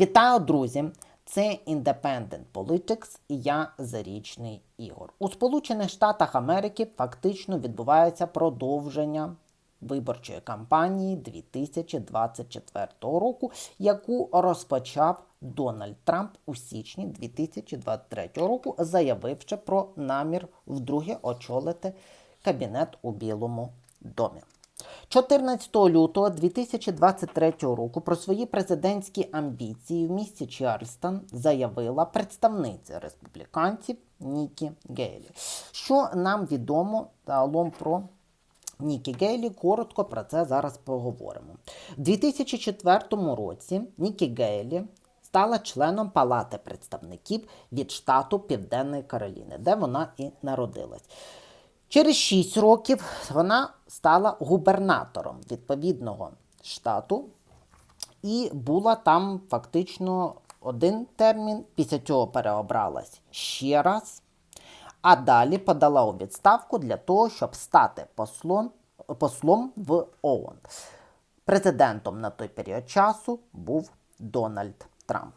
Вітаю, друзі! Це Independent Politics і я Зарічний Ігор. У Сполучених Штатах Америки фактично відбувається продовження виборчої кампанії 2024 року, яку розпочав Дональд Трамп у січні 2023 року, заявивши про намір вдруге очолити кабінет у Білому домі. 14 лютого 2023 року про свої президентські амбіції в місті Чарльстон заявила представниця республіканців Нікі Гейлі. Що нам відомо загалом про Нікі Гейлі, коротко про це зараз поговоримо. У 2004 році Нікі Гейлі стала членом Палати представників від штату Південної Кароліни, де вона і народилась. Через 6 років вона стала губернатором відповідного штату і була там фактично один термін, після цього переобралась ще раз, а далі подала у відставку для того, щоб стати послом, послом в ООН. Президентом на той період часу був Дональд Трамп.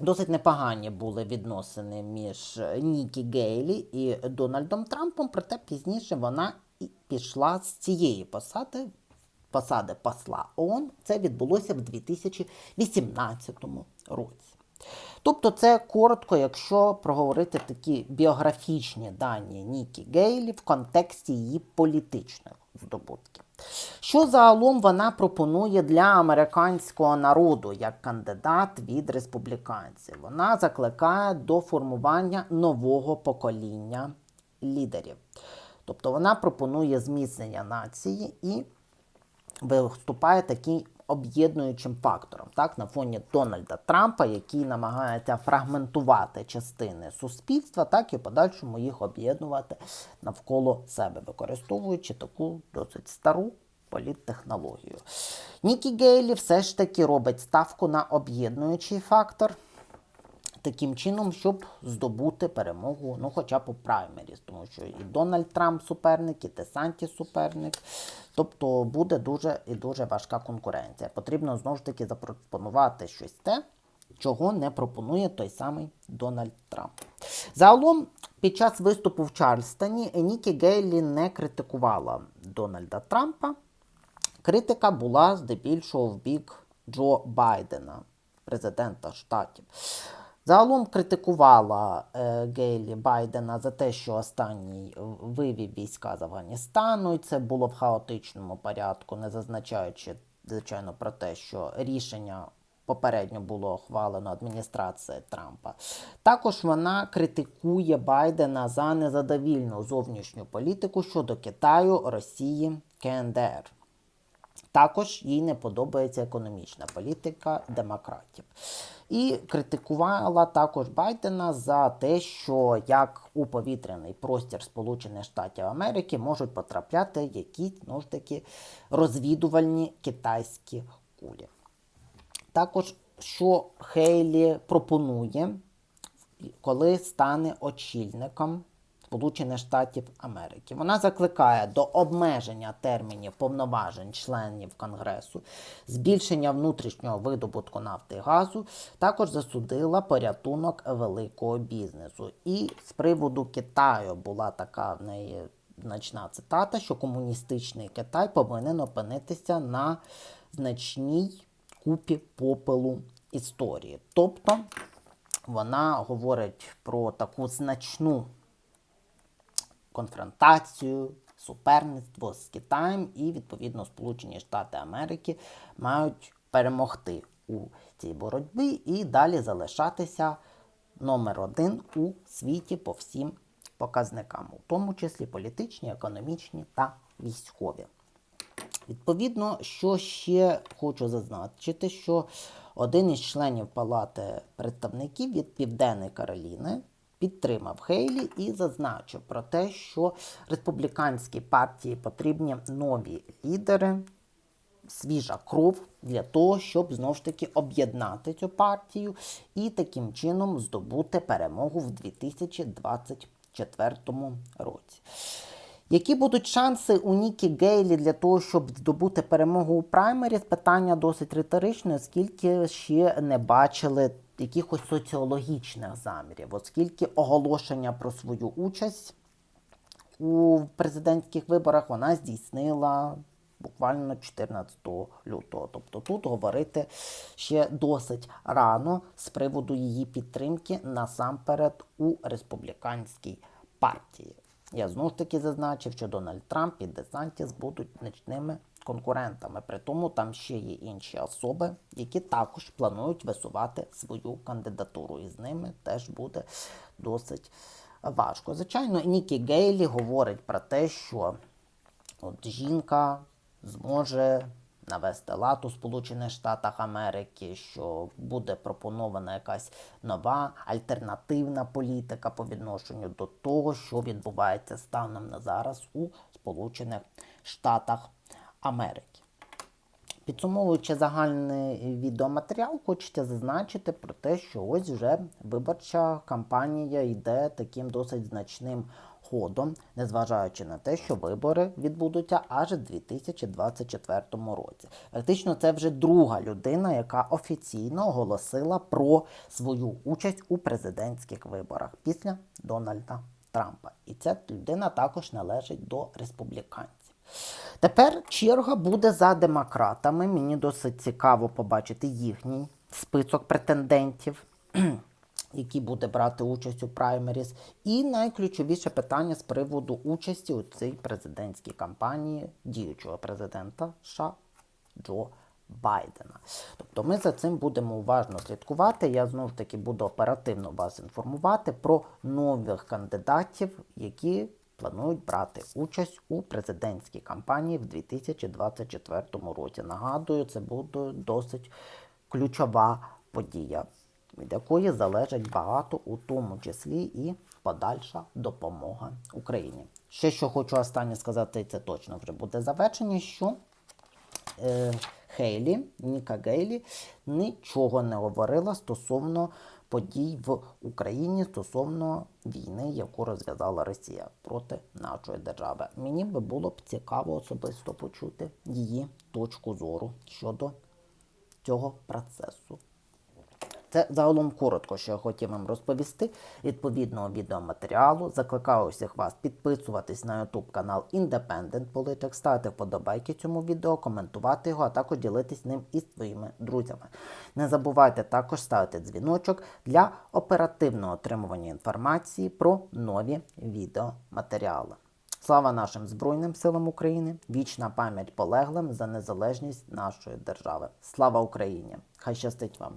Досить непогані були відносини між Нікі Гейлі і Дональдом Трампом, проте пізніше вона і пішла з цієї посади, посади посла ООН. Це відбулося в 2018 році. Тобто, це коротко, якщо проговорити такі біографічні дані Нікі Гейлі в контексті її політичних здобутків. Що загалом вона пропонує для американського народу як кандидат від республіканців? Вона закликає до формування нового покоління лідерів. Тобто вона пропонує зміцнення нації і виступає таким об'єднуючим фактором так, на фоні Дональда Трампа, який намагається фрагментувати частини суспільства, так і подальшому їх об'єднувати навколо себе, використовуючи таку досить стару політтехнологію. Нікі Гейлі все ж таки робить ставку на об'єднуючий фактор. Таким чином, щоб здобути перемогу, ну хоча б у праймеріс, тому що і Дональд Трамп суперник, і Десанті суперник. Тобто буде дуже і дуже важка конкуренція. Потрібно знову ж таки запропонувати щось те, чого не пропонує той самий Дональд Трамп. Загалом, під час виступу в Чарльстоні Нікі Гейлі не критикувала Дональда Трампа. Критика була здебільшого в бік Джо Байдена, президента штатів. Загалом критикувала е, Гейлі Байдена за те, що останній вивів війська з Афганістану, і це було в хаотичному порядку, не зазначаючи, звичайно, про те, що рішення попередньо було ухвалено адміністрацією Трампа. Також вона критикує Байдена за незадовільну зовнішню політику щодо Китаю, Росії, КНДР. Також їй не подобається економічна політика демократів. І критикувала також Байдена за те, що як у повітряний простір Сполучених Штатів Америки можуть потрапляти якісь ну ж таки розвідувальні китайські кулі. Також, що Хейлі пропонує, коли стане очільником Сполучених Штатів Америки. Вона закликає до обмеження термінів повноважень членів Конгресу, збільшення внутрішнього видобутку нафти і газу, також засудила порятунок великого бізнесу. І з приводу Китаю була така в неї значна цитата, що комуністичний Китай повинен опинитися на значній купі попелу історії. Тобто вона говорить про таку значну конфронтацію, суперництво з Китаєм і, відповідно, Сполучені Штати Америки мають перемогти у цій боротьбі і далі залишатися номер один у світі по всім показникам, у тому числі політичні, економічні та військові. Відповідно, що ще хочу зазначити, що один із членів Палати представників від Південної Кароліни підтримав Хейлі і зазначив про те, що республіканській партії потрібні нові лідери, свіжа кров для того, щоб знову ж таки об'єднати цю партію і таким чином здобути перемогу в 2024 році. Які будуть шанси у Нікі Гейлі для того, щоб здобути перемогу у праймері? Питання досить риторичне, оскільки ще не бачили якихось соціологічних замірів, оскільки оголошення про свою участь у президентських виборах вона здійснила буквально 14 лютого. Тобто тут говорити ще досить рано з приводу її підтримки насамперед у республіканській партії. Я знову ж таки зазначив, що Дональд Трамп і Десантіс будуть значними конкурентами. При тому там ще є інші особи, які також планують висувати свою кандидатуру. І з ними теж буде досить важко. Звичайно, Нікі Гейлі говорить про те, що от жінка зможе навести лад у Сполучених Штатах Америки, що буде пропонована якась нова альтернативна політика по відношенню до того, що відбувається станом на зараз у Сполучених Штатах Америки. Підсумовуючи загальний відеоматеріал, хочеться зазначити про те, що ось вже виборча кампанія йде таким досить значним ходом, незважаючи на те, що вибори відбудуться аж у 2024 році. Фактично, це вже друга людина, яка офіційно оголосила про свою участь у президентських виборах після Дональда Трампа. І ця людина також належить до республіканців. Тепер черга буде за демократами. Мені досить цікаво побачити їхній список претендентів, які буде брати участь у праймеріс. І найключовіше питання з приводу участі у цій президентській кампанії діючого президента США Джо Байдена. Тобто ми за цим будемо уважно слідкувати. Я знову ж таки буду оперативно вас інформувати про нових кандидатів, які планують брати участь у президентській кампанії в 2024 році. Нагадую, це буде досить ключова подія, від якої залежить багато, у тому числі і подальша допомога Україні. Ще що хочу останнє сказати, це точно вже буде завершення, що е, Хейлі, Ніка Гейлі нічого не говорила стосовно подій в Україні стосовно війни, яку розв'язала Росія проти нашої держави. Мені би було б цікаво особисто почути її точку зору щодо цього процесу. Це загалом коротко, що я хотів вам розповісти відповідного відеоматеріалу. Закликаю усіх вас підписуватись на YouTube канал Independent Politics, ставити вподобайки цьому відео, коментувати його, а також ділитись ним із своїми друзями. Не забувайте також ставити дзвіночок для оперативного отримування інформації про нові відеоматеріали. Слава нашим Збройним силам України! Вічна пам'ять полеглим за незалежність нашої держави. Слава Україні! Хай щастить вам!